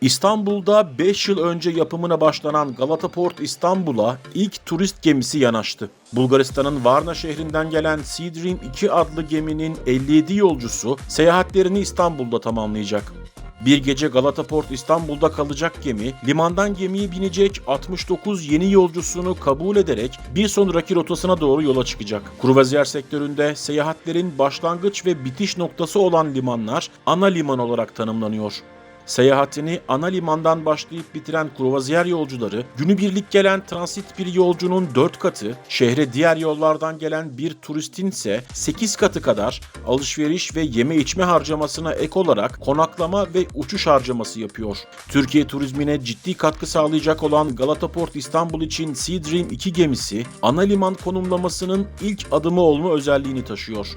İstanbul'da 5 yıl önce yapımına başlanan Galata Port İstanbul'a ilk turist gemisi yanaştı. Bulgaristan'ın Varna şehrinden gelen Sea Dream 2 adlı geminin 57 yolcusu seyahatlerini İstanbul'da tamamlayacak. Bir gece Galata Port İstanbul'da kalacak gemi, limandan gemiye binecek 69 yeni yolcusunu kabul ederek bir sonraki rotasına doğru yola çıkacak. Kruvaziyer sektöründe seyahatlerin başlangıç ve bitiş noktası olan limanlar ana liman olarak tanımlanıyor. Seyahatini ana limandan başlayıp bitiren kruvaziyer yolcuları, günübirlik gelen transit bir yolcunun 4 katı, şehre diğer yollardan gelen bir turistin ise 8 katı kadar alışveriş ve yeme içme harcamasına ek olarak konaklama ve uçuş harcaması yapıyor. Türkiye turizmine ciddi katkı sağlayacak olan Galata Port İstanbul için Sea Dream 2 gemisi, ana liman konumlamasının ilk adımı olma özelliğini taşıyor.